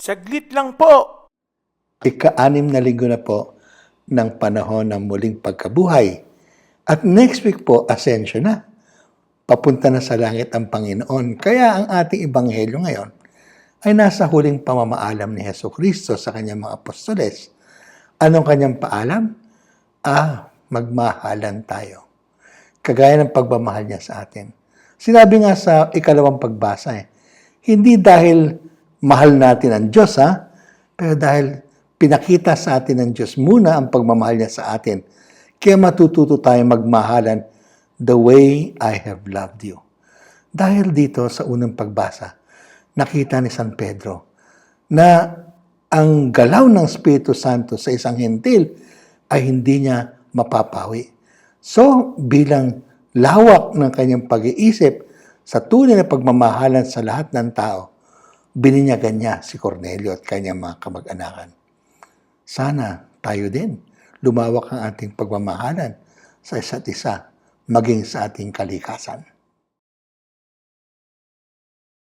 Saglit lang po. ika-anim na linggo na po ng panahon ng muling pagkabuhay. At next week po, ascension na. Papunta na sa langit ang Panginoon. Kaya ang ating ebanghelyo ngayon ay nasa huling pamamaalam ni Heso Kristo sa kanyang mga apostoles. Anong kanyang paalam? Ah, magmahalan tayo. Kagaya ng pagmamahal niya sa atin. Sinabi nga sa ikalawang pagbasa eh, hindi dahil mahal natin ang Diyos ha, pero dahil pinakita sa atin ng Diyos muna ang pagmamahal niya sa atin, kaya matututo tayo magmahalan the way I have loved you. Dahil dito sa unang pagbasa, nakita ni San Pedro na ang galaw ng Espiritu Santo sa isang hintil ay hindi niya mapapawi. So, bilang lawak ng kanyang pag-iisip sa tunay na pagmamahalan sa lahat ng tao, bininyagan niya si Cornelio at kanyang mga kamag-anakan. Sana tayo din lumawak ang ating pagmamahalan sa isa't isa, maging sa ating kalikasan.